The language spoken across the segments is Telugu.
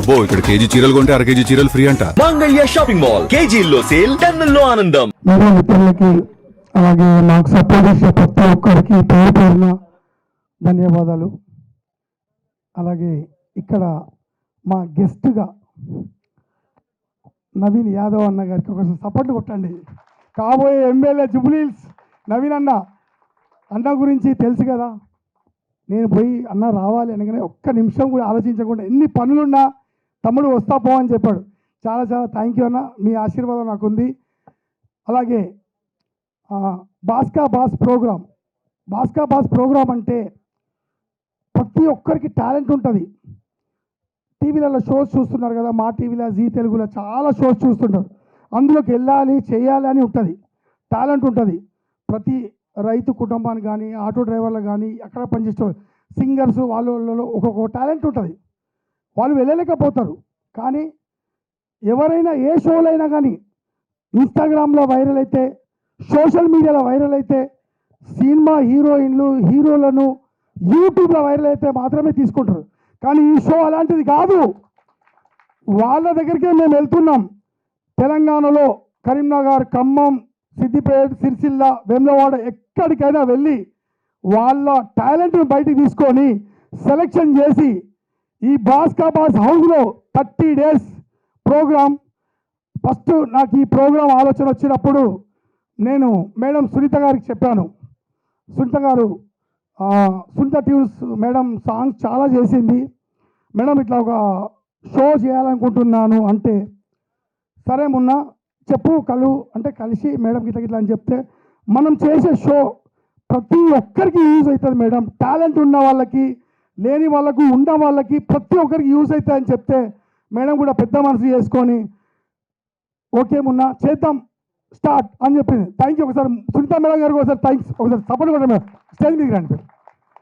అబ్బో ఇక్కడ కేజీ చీరలు కొంటే అర కేజీ చీరలు ఫ్రీ అంట. Mangalya shopping mall. కేజీల్లో సేల్ టన్నుల్లో ఆనందం. మీడియా మిత్రులకి అలాగే నాకు సపోర్ట్ చేసే ప్రతి ఒక్కరికి పేరు పేరున ధన్యవాదాలు. అలాగే ఇక్కడ మా గెస్ట్గా నవీన్ యాదవ్ అన్న గారికి ఒక సపోర్ట్ కొట్టండి. కాబోయే ఎమ్మెల్యే జుబ్లీల్స్ నవీన్ అన్న అన్న గురించి తెలుసు కదా. నేను పోయి అన్న రావాలి అనగానే ఒక్క నిమిషం కూడా ఆలోచించకుండా ఎన్ని పనులున్నా తమ్ముడు వస్తా పో అని చెప్పాడు. చాలా చాలా థ్యాంక్ యూ అన్న. మీ ఆశీర్వాదం నాకుంది. అలాగే భాస్కా బాస్కా బాస్ ప్రోగ్రామ్ బాస్కా బాస్ ప్రోగ్రామ్ అంటే ప్రతి ఒక్కరికి టాలెంట్ ఉంటుంది. టీవీలలో షోస్ చూస్తున్నారు కదా మా టీవీలో జీ తెలుగులో చాలా షోస్ చూస్తుంటారు. అందులోకి వెళ్ళాలి చేయాలి అని ఉంటుంది. టాలెంట్ ఉంటుంది. ప్రతి రైతు కుటుంబానికి కానీ ఆటో డ్రైవర్లు కానీ అక్కడ పనిచేసే సింగర్స్ వాళ్ళ వాళ్ళలో ఒక్కొక్క టాలెంట్ ఉంటుంది. వాళ్ళు వెళ్ళలేకపోతారు. కానీ ఎవరైనా ఏ షోలైనా అయినా కానీ ఇన్స్టాగ్రామ్లో వైరల్ అయితే సోషల్ మీడియాలో వైరల్ అయితే సినిమా హీరోయిన్లు హీరోలను యూట్యూబ్లో వైరల్ అయితే మాత్రమే తీసుకుంటారు. కానీ ఈ షో అలాంటిది కాదు. వాళ్ళ దగ్గరికే మేము వెళ్తున్నాం. తెలంగాణలో కరీంనగర్ ఖమ్మం సిద్దిపేట సిరిసిల్ల వెమ్లవాడ ఎక్కడికైనా వెళ్ళి వాళ్ళ టాలెంట్ని బయటికి తీసుకొని సెలెక్షన్ చేసి ఈ బాస్కా బాస్ హౌస్లో థర్టీ డేస్ ప్రోగ్రామ్ ఫస్ట్ నాకు ఈ ప్రోగ్రాం ఆలోచన వచ్చినప్పుడు నేను మేడం సునీత గారికి చెప్పాను. సునీత గారు సునీత ట్యూన్స్ మేడం సాంగ్స్ చాలా చేసింది. మేడం ఇట్లా ఒక షో చేయాలనుకుంటున్నాను అంటే సరే మొన్న చెప్పు కలు అంటే కలిసి మేడం గిట్ల ఇట్లా అని చెప్తే మనం చేసే షో ప్రతి ఒక్కరికి యూజ్ అవుతుంది మేడం. టాలెంట్ ఉన్న వాళ్ళకి లేని వాళ్ళకు ఉన్న వాళ్ళకి ప్రతి ఒక్కరికి యూజ్ అవుతుంది అని చెప్తే మేడం కూడా పెద్ద మనసు చేసుకొని ఓకే మొన్న చేద్దాం స్టార్ట్ అని చెప్పింది. థ్యాంక్ యూ ఒకసారి. సునీత మేడం గారికి ఒకసారి థ్యాంక్స్ ఒకసారి సపోర్ట్ కూడా మేడం. స్టేజ్ మీద రండి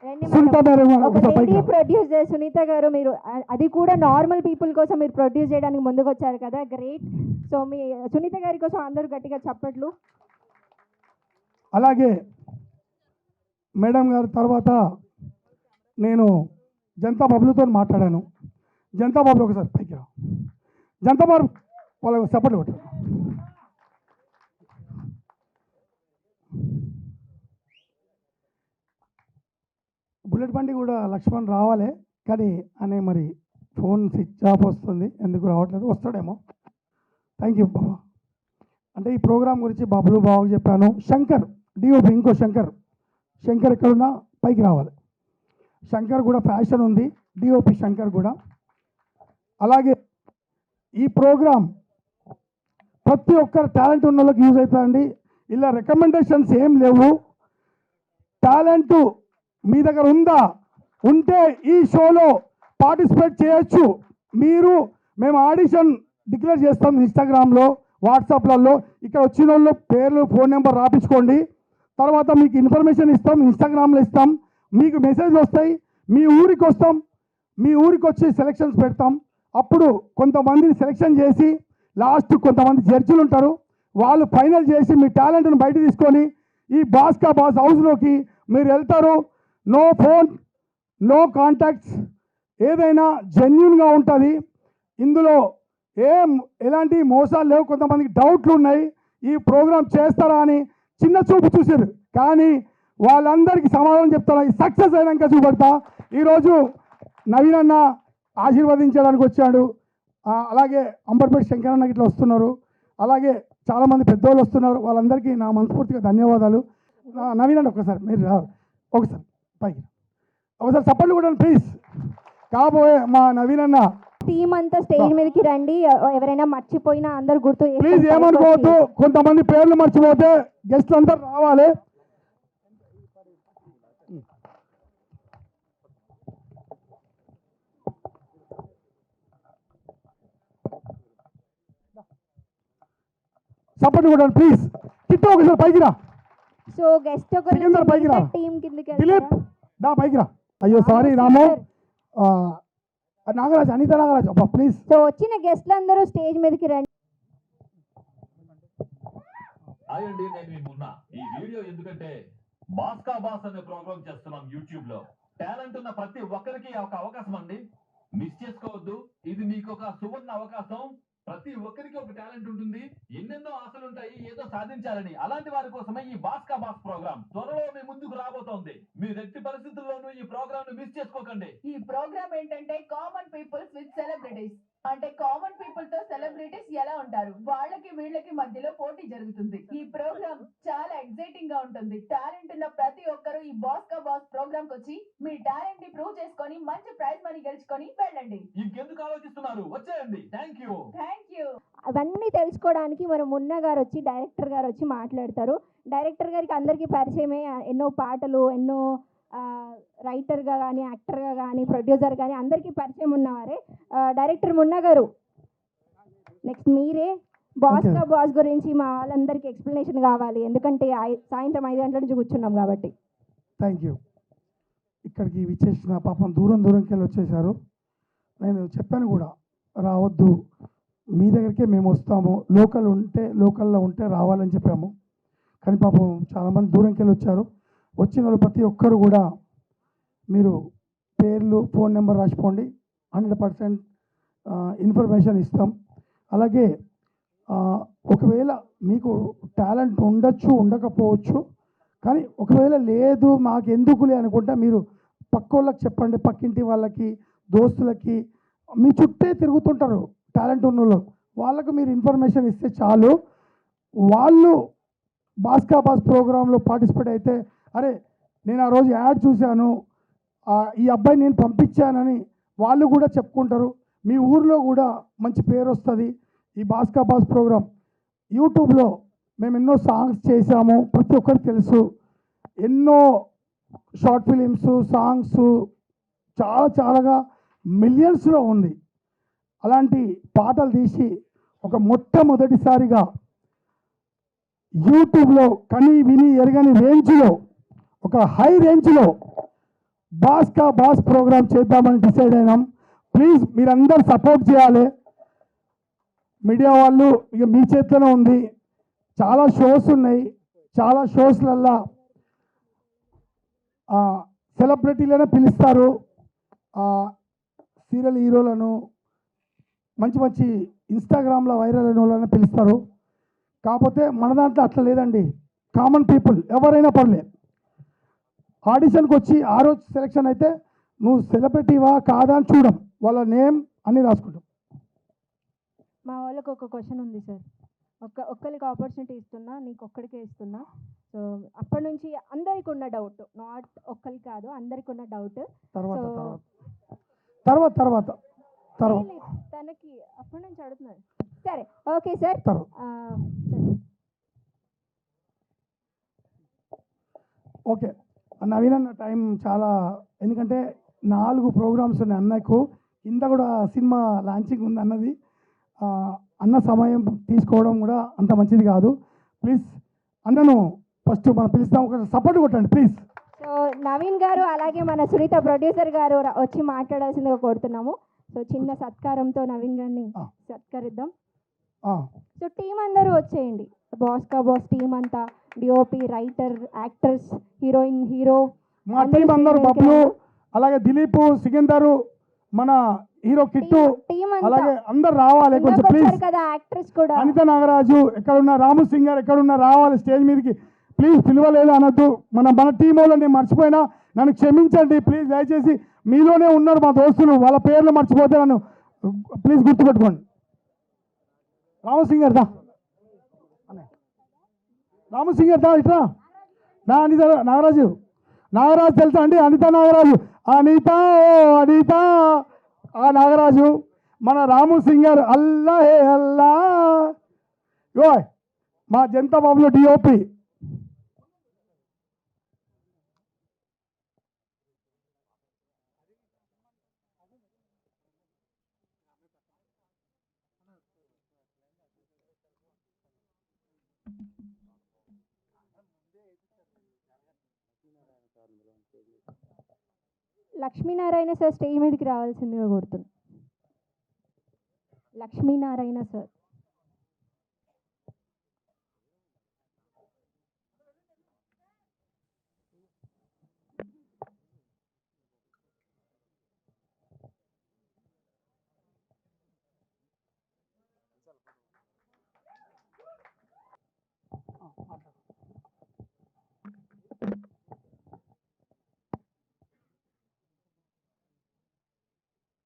రండి సునీత మేడం. ప్రొడ్యూసర్ సునీత గారు మీరు అది కూడా నార్మల్ పీపుల్ కోసం మీరు ప్రొడ్యూస్ చేయడానికి ముందుకు వచ్చారు కదా? గ్రేట్ సో మీ సునీత గారి కోసం అందరూ గట్టిగా చప్పట్లు. అలాగే మేడం గారి తర్వాత నేను జనతా బాబులతో మాట్లాడాను. జనతా బాబులు ఒకసారి పైకి రా. జనతా బాబు వాళ్ళకి సపోర్ట్ కొట్టారు బుల్లెట్ బండి కూడా లక్ష్మణ్ రావాలి. కానీ అనే మరి ఫోన్ స్విచ్ ఆఫ్ వస్తుంది. ఎందుకు రావట్లేదు? వస్తాడేమో. థ్యాంక్ యూ బాబా. అంటే ఈ ప్రోగ్రాం గురించి బాబులు బాబు చెప్పాను. శంకర్ డిఓపి ఇంకో శంకర్. శంకర్ ఎక్కడున్నా పైకి రావాలి. శంకర్ కూడా ఫ్యాషన్ ఉంది డిఓపి శంకర్ కూడా. అలాగే ఈ ప్రోగ్రామ్ ప్రతి ఒక్కరు టాలెంట్ ఉన్న వాళ్ళకి యూజ్ అవుతుందండి. ఇలా రికమెండేషన్స్ ఏం లేవు. టాలెంట్ మీ దగ్గర ఉందా? ఉంటే ఈ షోలో పార్టిసిపేట్ చేయొచ్చు. మీరు మేము ఆడిషన్ డిక్లేర్ చేస్తాం ఇన్స్టాగ్రామ్లో వాట్సాప్లలో. ఇక్కడ వచ్చిన వాళ్ళు పేర్లు ఫోన్ నెంబర్ రాపించుకోండి తర్వాత మీకు ఇన్ఫర్మేషన్ ఇస్తాం ఇన్స్టాగ్రామ్లో ఇస్తాం. మీకు మెసేజ్లు వస్తాయి మీ ఊరికి వస్తాం మీ ఊరికి వచ్చి సెలక్షన్స్ పెడతాం. అప్పుడు కొంతమందిని సెలెక్షన్ చేసి లాస్ట్ కొంతమంది జడ్జిలు ఉంటారు. వాళ్ళు ఫైనల్ చేసి మీ టాలెంట్ని బయట తీసుకొని ఈ బాస్కా బాస్ హౌస్లోకి మీరు వెళ్తారు. నో ఫోన్ నో కాంటాక్ట్స్ ఏదైనా జెన్యున్గా ఉంటుంది. ఇందులో ఏం ఎలాంటి మోసాలు లేవు. కొంతమందికి డౌట్లు ఉన్నాయి. ఈ ప్రోగ్రాం చేస్తారా అని చిన్న చూపు చూసారు కానీ వాళ్ళందరికీ సమాధానం చెప్తారా ఈ సక్సెస్ అయినాక చూపెడతా. ఈరోజు నవీన్ అన్న ఆశీర్వదించడానికి వచ్చాడు. అలాగే అంబర్పేట శంకరన్న ఇట్లా వస్తున్నారు. అలాగే చాలామంది పెద్దవాళ్ళు వస్తున్నారు. వాళ్ళందరికీ నా మనస్ఫూర్తిగా ధన్యవాదాలు. నవీన్ అన్న ఒకసారి మీరు రారు ఒకసారి పైకి ఒకసారి చప్పట్లు కూడా ప్లీజ్ కాబోయే మా నవీన్ అన్న. టీం అంతా స్టేజ్ మీదకి రండి. ఎవరైనా మర్చిపోయినా అందరు గుర్తు ప్లీజ్ ఏమనుకోవద్దు. కొంతమంది పేర్లు మర్చిపోతే గెస్ట్లు అందరు రావాలి. సపోర్ట్ కూడా ప్లీజ్ కిట్టు ఒకసారి పైకి రా. సో గెస్ట్ ఒక సికిందర్ పైకి రా. టీం కిందకి దిలీప్? దా పైకి రా. అయ్యో సారీ రాము. ఆ, నాగరాజ్ అనిత నాగరాజ్ అబ్బా ప్లీజ్ సో వచ్చిన గెస్ట్లు అందరూ స్టేజ్ మీదకి రండి. హాయ్ అండి నేను మీ మున్నా. ఈ వీడియో ఎందుకంటే బాస్కా బాస్ అనే ప్రోగ్రామ్ చేస్తున్నాం యూట్యూబ్లో టాలెంట్ ఉన్న ప్రతి ఒక్కరికి ఒక అవకాశం అండి. మిస్ చేసుకోవద్దు. ఇది మీకు ఒక సువర్ణ అవకాశం. ప్రతి ఒక్కరికి ఒక టాలెంట్ ఉంటుంది. ఎన్నెన్నో ఆశలు ఉంటాయి ఏదో సాధించాలని. అలాంటి వారి కోసమే ఈ బాస్కా బాస్ ప్రోగ్రామ్ త్వరలో మీ ముందుకు రాబోతోంది. మీరు ఎట్టి పరిస్థితుల్లోనూ ఈ ప్రోగ్రామ్ను మిస్ చేసుకోకండి. ఈ ప్రోగ్రామ్ ఏంటంటే కామన్ పీపుల్స్ విత్ సెలబ్రిటీస్ అంటే కామన్ పీపుల్తో సెలబ్రిటీస్ ఎలా ఉంటారు? వాళ్ళకి వీళ్ళకి మధ్యలో పోటీ జరుగుతుంది. ఈ ప్రోగ్రామ్ చాలా ఎక్సైటింగ్గా ఉంటుంది. టాలెంట్ ఉన్న ప్రతి ఒక్కరు ఈ బాస్ కా బాస్ ప్రోగ్రామ్కి వచ్చి మీ టాలెంట్ని ప్రూవ్ చేసుకొని మంచి ప్రైజ్ మనీ గెలుచుకొని వెళ్ళండి. ఇంకెందుకు ఆలోచిస్తున్నారు? వచ్చేయండి. థ్యాంక్ యూ థ్యాంక్ యూ అవన్నీ తెలుసుకోవడానికి మన మున్న గారు వచ్చి డైరెక్టర్ గారు వచ్చి మాట్లాడతారు. డైరెక్టర్ గారికి అందరికీ పరిచయమే. ఎన్నో పాటలు ఎన్నో రైటర్గా కానీ యాక్టర్గా కానీ ప్రొడ్యూసర్ కానీ అందరికీ పరిచయం ఉన్నవారే. డైరెక్టర్ మున్న గారు నెక్స్ట్ మీరే బాస్ కా బాస్ గురించి మా వాళ్ళందరికీ ఎక్స్ప్లెనేషన్ కావాలి. ఎందుకంటే సాయంత్రం ఐదు గంటల నుంచి కూర్చున్నాం కాబట్టి. థ్యాంక్ యూ ఇక్కడికి విచ్చేసిన పాపం దూరం దూరంకి వెళ్ళి వచ్చేసారు నేను చెప్పాను కూడా రావద్దు. మీ దగ్గరికే మేము వస్తాము. లోకల్ ఉంటే లోకల్లో ఉంటే రావాలని చెప్పాము. కానీ పాపం చాలామంది దూరంకి వెళ్ళి వచ్చారు. వచ్చిన వాళ్ళు ప్రతి ఒక్కరు కూడా మీరు పేర్లు ఫోన్ నెంబర్ రాసిపోండి. హండ్రెడ్ పర్సెంట్ ఇన్ఫర్మేషన్ ఇస్తాం. అలాగే ఒకవేళ మీకు టాలెంట్ ఉండొచ్చు ఉండకపోవచ్చు కానీ ఒకవేళ లేదు మాకు ఎందుకులే అనుకుంటా మీరు పక్కోళ్ళకి చెప్పండి పక్కింటి వాళ్ళకి దోస్తులకి మీ చుట్టే తిరుగుతుంటారు టాలెంట్ ఉన్న వాళ్ళు వాళ్ళకు మీరు ఇన్ఫర్మేషన్ ఇస్తే చాలు. వాళ్ళు బాస్కా బాస్ ప్రోగ్రాంలో పార్టిసిపేట్ అయితే అరే నేను ఆ రోజు యాడ్ చూశాను ఈ అబ్బాయి నేను పంపించానని వాళ్ళు కూడా చెప్పుకుంటారు. మీ ఊర్లో కూడా మంచి పేరు వస్తుంది. ఈ బాస్కా బాస్ ప్రోగ్రామ్. యూట్యూబ్లో మేము ఎన్నో సాంగ్స్ చేశాము. ప్రతి ఒక్కరికి తెలుసు. ఎన్నో షార్ట్ ఫిలిమ్స్ సాంగ్స్ చాలా చాలాగా మిలియన్స్లో ఉంది. అలాంటి పాటలు తీసి ఒక మొట్టమొదటిసారిగా యూట్యూబ్లో కని విని ఎరగని రేంజ్లో ఒక హై రేంజ్లో బాస్కా బాస్ ప్రోగ్రాం చేద్దామని డిసైడ్ అయినాం. ప్లీజ్ మీరందరూ సపోర్ట్ చేయాలి. మీడియా వాళ్ళు ఇక మీ చేతిలోనే ఉంది. చాలా షోస్ ఉన్నాయి. చాలా షోస్లల్లా సెలబ్రిటీలనే పిలుస్తారు. సీరియల్ హీరోలను మంచి మంచి ఇన్స్టాగ్రామ్లో వైరల్ అయిన వాళ్ళని పిలుస్తారు. కాకపోతే మన దాంట్లో అట్లా లేదండి. కామన్ పీపుల్ ఎవరైనా పర్లే. ఆడిషన్కి వచ్చి ఆ రోజు సెలెక్షన్ అయితే నువ్వు సెలబ్రిటీవా కాదా అని చూడం. వాళ్ళ నేమ్ అన్నీ రాసుకుంటాం. మా వాళ్ళకి ఒక క్వశ్చన్ ఉంది సార్. ఒక్క ఒక్కరికి ఆపర్చునిటీ ఇస్తున్నా నీకు ఒక్కడికే ఇస్తున్నా. సో అప్పటి నుంచి అందరికి ఉన్న డౌట్ నాట్ ఒక్కరికి కాదు అందరికి ఉన్న డౌట్ తర్వాత తర్వాత. తర్వాత తర్వాత తనకి అప్పటి నుంచి అడుగుతున్నాడు సరే ఓకే సార్. తర్వాత. ఆ, సరే. ఓకే. నవీన్ అన్న టైం చాలా ఎందుకంటే నాలుగు ప్రోగ్రామ్స్ ఉన్నాయి అన్నకు. కింద కూడా సినిమా లాంచింగ్ ఉంది అన్నది అన్న సమయం తీసుకోవడం కూడా అంత మంచిది కాదు. ప్లీజ్ అన్నను ఫస్ట్ మనం పిలుస్తాం ఒక సపోర్ట్ కొట్టండి ప్లీజ్ సో నవీన్ గారు అలాగే మన సునీత ప్రొడ్యూసర్ గారు వచ్చి మాట్లాడాల్సిందిగా కోరుతున్నాము. సో చిన్న సత్కారంతో నవీన్ గారిని. సత్కరిద్దాం. సో టీం అందరూ వచ్చేయండి. బాస్ కా బాస్ టీం అంతా DOP writer actors heroine hero మా టీం అందరు బబ్లు అలాగే దిలీప్ సికిందరు మన హీరో కిట్టు అలాగే అందరు రావాలి కొంచెం ప్లీజ్ అనిత నాగరాజు ఎక్కడున్న రాము సింగర్ ఎక్కడున్న రావాలి స్టేజ్ మీదకి. ప్లీజ్ పిలవలేదు అనొద్దు. మన మన టీం వాళ్ళు నేను మర్చిపోయినా. నన్ను క్షమించండి ప్లీజ్ దయచేసి మీలోనే ఉన్నారు మా దోస్తులు. వాళ్ళ పేర్లు మర్చిపోతే నన్ను ప్లీజ్ గుర్తుపెట్టుకోండి. రాము సింగర్ దా. అన్నయ్య. రాము సింగర్ దా ఇట్రా నా అనిత నాగరాజు. నాగరాజు తెలుసా అండి? అనిత నాగరాజు. అనిత ఓ అనిత. ఆ నాగరాజు మన రాము సింగర్ అల్లా ఏ అల్లా. యో మా జనతా బాబులో డిఓపి లక్ష్మీనారాయణ సార్ స్టేజ్ మీదకి రావాల్సిందిగా కోరుతున్నాను లక్ష్మీనారాయణ సార్.